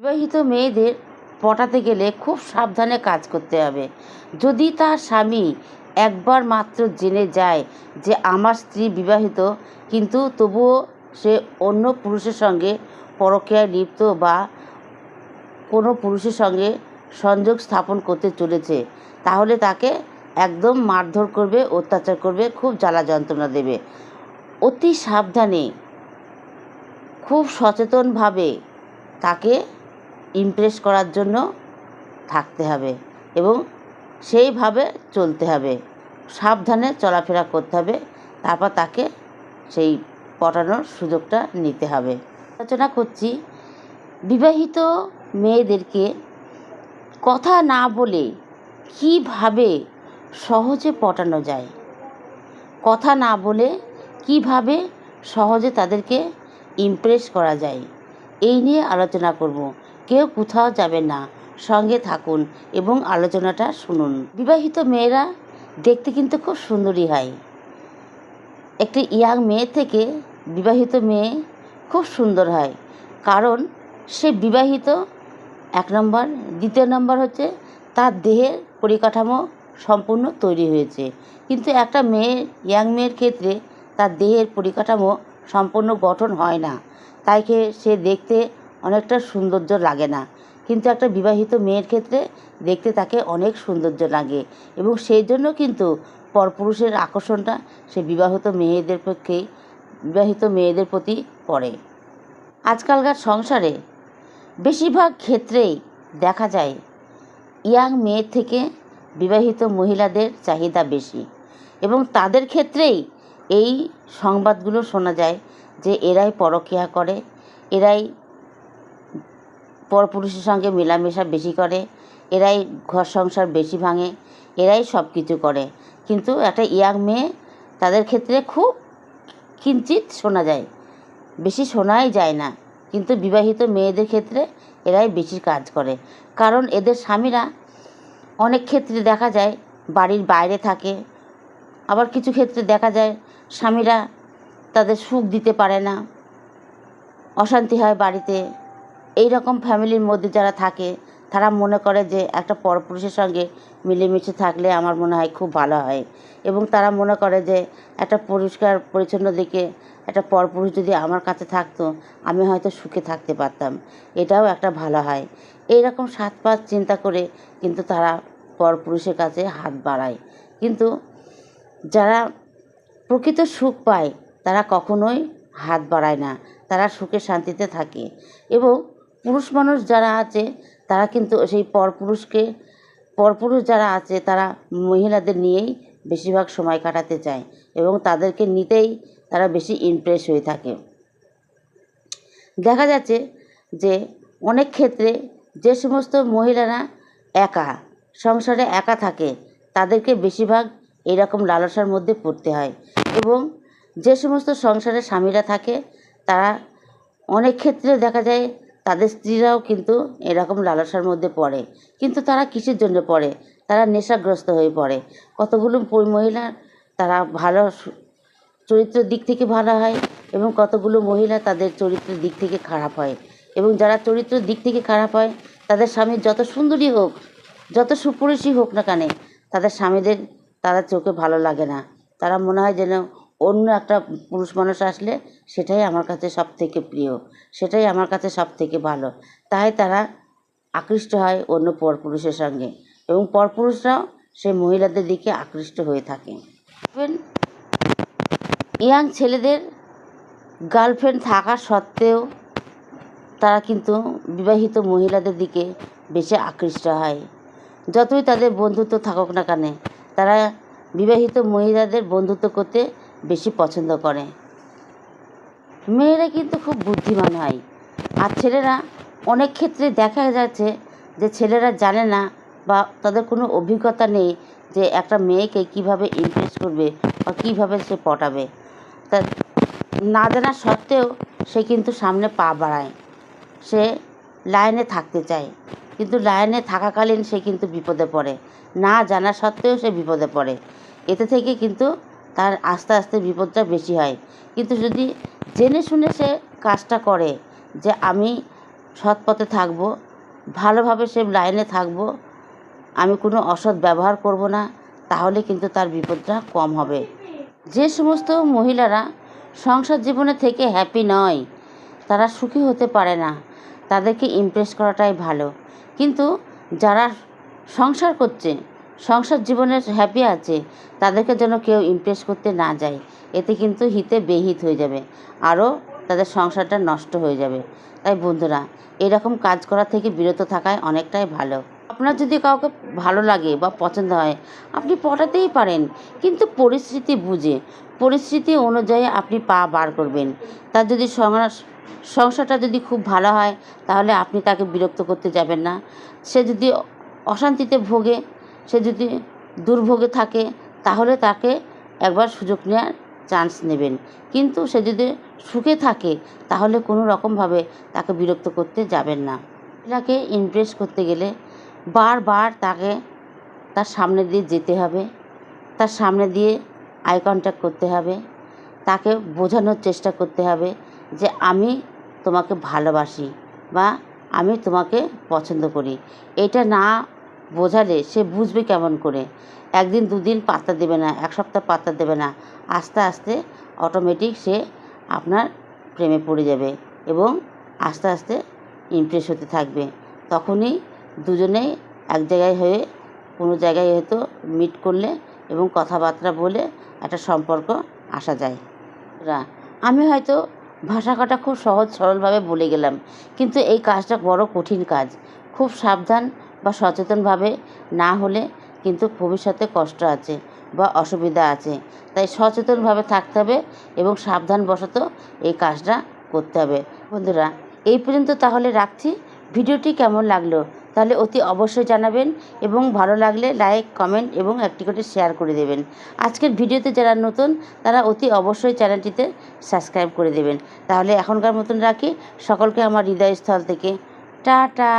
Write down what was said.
বিবাহিত মেয়েদের পটাতে গেলে খুব সাবধানে কাজ করতে হবে। যদি তার স্বামী একবার মাত্র জেনে যায় যে আমার স্ত্রী বিবাহিত, কিন্তু তবুও সে অন্য পুরুষের সঙ্গে পরকীয়ায় লিপ্ত বা কোনো পুরুষের সঙ্গে সংযোগ স্থাপন করতে চলেছে, তাহলে তাকে একদম মারধর করবে, অত্যাচার করবে, খুব জ্বালা যন্ত্রণা দেবে। অতি সাবধানে, খুব সচেতনভাবে তাকে ইমপ্রেস করার জন্য থাকতে হবে এবং সেইভাবে চলতে হবে। সাবধানে চলাফেরা করতে হবে, তারপর তাকে সেই পটানোর সুযোগটা নিতে হবে। আলোচনা করছি, বিবাহিত মেয়েদেরকে কথা না বলে কীভাবে সহজে পটানো যায়? কথা না বলে কীভাবে সহজে তাদেরকে ইমপ্রেস করা যায়? এই নিয়ে আলোচনা করব। কেউ কোথাও যাবেন না। সঙ্গে থাকুন এবং আলোচনাটা শুনুন। বিবাহিত মেয়েরা দেখতে কিন্তু খুব সুন্দরী হয়। একটি ইয়াং মেয়ে থেকে বিবাহিত মেয়ে খুব সুন্দর হয়। কারণ সে বিবাহিত, এক নম্বর। দ্বিতীয় নম্বর হচ্ছে তার দেহের পরিকাঠামো সম্পূর্ণ তৈরি হয়েছে। কিন্তু একটা মেয়ে, ইয়াং মেয়ের ক্ষেত্রে তার দেহের পরিকাঠামো সম্পূর্ণ গঠন হয় না। তাইকে সে দেখতে অনেকটা সৌন্দর্য লাগে না। কিন্তু একটা বিবাহিত মেয়ের ক্ষেত্রে দেখতে তাকে অনেক সৌন্দর্য লাগে এবং সেই জন্য কিন্তু পরপুরুষের আকর্ষণটা সে বিবাহিত মেয়েদের পক্ষেই বিবাহিত মেয়েদের প্রতি পড়ে। আজকালকার সংসারে বেশিরভাগ ক্ষেত্রেই দেখা যায়, ইয়াং মেয়ের থেকে বিবাহিত মহিলাদের চাহিদা বেশি এবং তাদের ক্ষেত্রেই এই সংবাদগুলো শোনা যায় যে এরাই পরকীয়া করে, এরাই পরপুরুষের সঙ্গে মেলামেশা বেশি করে, এরাই ঘর সংসার বেশি ভাঙে, এরাই সব কিছু করে। কিন্তু একটা ইয়াং মেয়ে, তাদের ক্ষেত্রে খুব কিঞ্চিত শোনা যায়। বেশি শোনাই যায় না। কিন্তু বিবাহিত মেয়েদের ক্ষেত্রে এরাই বেশি কাজ করে। কারণ এদের স্বামীরা অনেক ক্ষেত্রে দেখা যায় বাড়ির বাইরে থাকে, আবার কিছু ক্ষেত্রে দেখা যায় স্বামীরা তাদের সুখ দিতে পারে না, অশান্তি হয় বাড়িতে। এই রকম ফ্যামিলির মধ্যে যারা থাকে, তারা মনে করে যে একটা পরপুরুষের সঙ্গে মিলেমিশে থাকলে আমার মনে হয় খুব ভালো হয়। এবং তারা মনে করে যে একটা পরিষ্কার, পরিচ্ছন্ন দিকে একটা পরপুরুষ যদি আমার কাছে থাকতো, আমি হয়তো সুখে থাকতে পারতাম। এটাও একটা ভালো হয়। এই রকম সাত পাঁচ চিন্তা করে কিন্তু তারা পরপুরুষের কাছে হাত বাড়ায়। কিন্তু যারা প্রকৃত সুখ পায়, তারা কখনোই হাত বাড়ায় না। তারা সুখে শান্তিতে থাকে। এবং পুরুষ মানুষ যারা আছে, তারা কিন্তু সেই পরপুরুষকে, পরপুরুষ যারা আছে, তারা মহিলাদের নিয়েই বেশিরভাগ সময় কাটাতে চায় এবং তাদেরকে নিতেই তারা বেশি ইমপ্রেস হয়ে থাকে। দেখা যাচ্ছে যে অনেক ক্ষেত্রে যে সমস্ত মহিলারা একা, সংসারে একা থাকে, তাদেরকে বেশিরভাগ এরকম লালসার মধ্যে পড়তে হয় এবং যে সমস্ত সংসারে স্বামীরা থাকে, তারা অনেক ক্ষেত্রে দেখা যায় তাদের স্ত্রীরাও কিন্তু এরকম লালসার মধ্যে পড়ে। কিন্তু তারা কিসের জন্য পড়ে? তারা নেশাগ্রস্ত হয়ে পড়ে। কতগুলো মহিলা তারা ভালো চরিত্রের দিক থেকে ভালো হয় এবং কতগুলো মহিলা তাদের চরিত্রের দিক থেকে খারাপ হয়। এবং যারা চরিত্রের দিক থেকে খারাপ হয়, তাদের স্বামী যত সুন্দরী হোক, যত সুপুরুষই হোক না কেন, তাদের স্বামীদের তারা চোখে ভালো লাগে না। তারা মনে হয় যেন অন্য একটা পুরুষ মানুষ আসলে সেটাই আমার কাছে সব থেকে প্রিয়, সেটাই আমার কাছে সব থেকে ভালো। তাই তারা আকৃষ্ট হয় অন্য পরপুরুষের সঙ্গে এবং পরপুরুষরাও সেই মহিলাদের দিকে আকৃষ্ট হয়ে থাকে। ইয়াং ছেলেদের গার্লফ্রেন্ড থাকা সত্ত্বেও তারা কিন্তু বিবাহিত মহিলাদের দিকে বেশি আকৃষ্ট হয়। যতই তাদের বন্ধুত্ব থাকুক না কেন, তারা বিবাহিত মহিলাদের বন্ধুত্ব করতে বেশি পছন্দ করে। মেয়েরা কিন্তু খুব বুদ্ধিমান হয়। আর ছেলেরা অনেক ক্ষেত্রে দেখা যাচ্ছে যে ছেলেরা জানে না বা তাদের কোনো অভিজ্ঞতা নেই যে একটা মেয়েকে কীভাবে ইমপ্রেস করবে বা কীভাবে সে পটাবে। তা না জানা সত্ত্বেও সে কিন্তু সামনে পা বাড়ায়। সে লাইনে থাকতে চায়। কিন্তু লাইনে থাকাকালীন সে কিন্তু বিপদে পড়ে। না জানা সত্ত্বেও সে বিপদে পড়ে। এতে থেকে কিন্তু তার আস্তে আস্তে বিপদটা বেশি হয়। কিন্তু যদি জেনে শুনে সে কাজটা করে যে আমি সৎ পথে থাকব, ভালোভাবে সে লাইনে থাকব, আমি কোনো অসৎ ব্যবহার করব না, তাহলে কিন্তু তার বিপদটা কম হবে। যে সমস্ত মহিলারা সংসার জীবনে থেকে হ্যাপি নয়, তারা সুখী হতে পারে না, তাদেরকে ইমপ্রেস করাটাই ভালো। কিন্তু যারা সংসার করছে সংসার জীবনে হ্যাপি আছে, তাদেরকে যেন কেউ ইমপ্রেস করতে না যায়, এতে কিন্তু হিতে বেহিত হয়ে যাবে, আরও তাদের সংসারটা নষ্ট হয়ে যাবে। তাই বন্ধুরা, এরকম কাজ করা থেকে বিরত থাকায় অনেকটাই ভালো। আপনার যদি কাউকে ভালো লাগে বা পছন্দ হয়, আপনি পটাতেই পারেন, কিন্তু পরিস্থিতি বুঝে। পরিস্থিতি অনুযায়ী আপনি পা বার করবেন। তার যদি সংসার- সংসারটা যদি খুব ভালো হয়, তাহলে আপনি তাকে বিরক্ত করতে যাবেন না। সে যদি অশান্তিতে ভোগে সে যদি দুর্ভোগে থাকে, তাহলে তাকে একবার সুযোগ নেওয়ার চান্স নেবেন। কিন্তু সে যদি সুখে থাকে, তাহলে কোনো রকমভাবে তাকে বিরক্ত করতে যাবেন না। মহিলাকে ইমপ্রেস করতে গেলে বারবার তাকে তার সামনে দিয়ে যেতে হবে, তার সামনে দিয়ে আই কন্ট্যাক্ট করতে হবে, তাকে বোঝানোর চেষ্টা করতে হবে যে আমি তোমাকে ভালোবাসি বা আমি তোমাকে পছন্দ করি। এটা না বোঝালে সে বুঝবে কেমন করে। একদিন দুদিন পাত্তা দেবে না, এক সপ্তাহ পাত্তা দেবে না। আস্তে আস্তে অটোমেটিক সে আপনার প্রেমে পড়ে যাবে এবং আস্তে আস্তে ইমপ্রেস হতে থাকবে। তখনই দুজনেই এক জায়গায় হয়ে কোনো জায়গায় হয়তো মিট করলে এবং কথাবার্তা বলে একটা সম্পর্ক আসা যায়। রা, আমি হয়তো ভাষা কাটা খুব সহজ সরলভাবে বলে গেলাম, কিন্তু এই কাজটা বড় কঠিন কাজ। খুব সাবধান বা সচেতনভাবে না হলে কিন্তু ভবিষ্যতে কষ্ট আছে বা অসুবিধা আছে। তাই সচেতনভাবে থাকতে হবে এবং সাবধানবশত এই কাজটা করতে হবে। বন্ধুরা, এই পর্যন্ত তাহলে রাখছি। ভিডিওটি কেমন লাগল তাহলে অতি অবশ্যই জানাবেন এবং ভালো লাগলে লাইক, কমেন্ট এবং একটি করে শেয়ার করে দেবেন। আজকের ভিডিওতে যারা নতুন, তারা অতি অবশ্যই চ্যানেলটিতে সাবস্ক্রাইব করে দেবেন। তাহলে এখনকার মতন রাখি। সকলকে আমার হৃদয়স্থল থেকে। টাটা!